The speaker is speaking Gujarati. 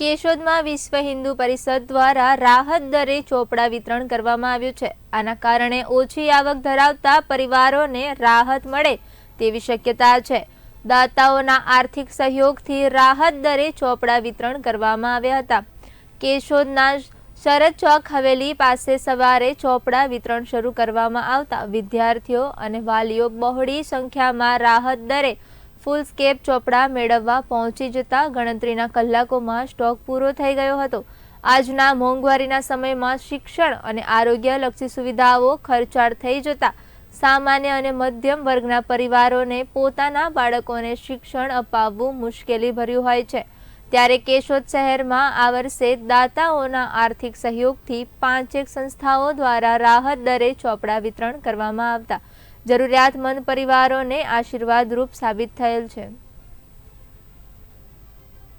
કેશોદમાં વિશ્વ હિન્દુ પરિષદ દ્વારા રાહત દરે ચોપડા વિતરણ કરવામાં આવ્યું છે. આના કારણે ઓછી આવક ધરાવતા પરિવારોને રાહત મળે તેવી શક્યતા છે. દાતાઓના આર્થિક સહયોગથી રાહત દરે ચોપડા વિતરણ કરવામાં આવ્યા હતા. કેશોદના શરદ ચોક હવેલી પાસે સવારે ચોપડા વિતરણ શરૂ કરવામાં આવતા વિદ્યાર્થીઓ અને વાલીઓ બહોળી સંખ્યામાં રાહત દરે ફૂલ સ્કેપ ચોપડા મેળવવા પહોંચી જતા ગણતરીના કલાકોમાં સ્ટોક પૂરો થઈ ગયો હતો. આજના મોંઘવારીના સમયમાં શિક્ષણ અને આરોગ્યલક્ષી સુવિધાઓ ખર્ચાળ થઈ જતા સામાન્ય અને મધ્યમ વર્ગના પરિવારોને પોતાના બાળકોને શિક્ષણ અપાવવું મુશ્કેલી ભર્યું હોય છે. ત્યારે કેશોદ શહેરમાં આ વર્ષે દાતાઓના આર્થિક સહયોગથી પાંચેક સંસ્થાઓ દ્વારા રાહત દરે ચોપડા વિતરણ કરવામાં આવતા જરૂરિયાતમંદ પરિવારોને આશીર્વાદરૂપ સાબિત થયેલ છે.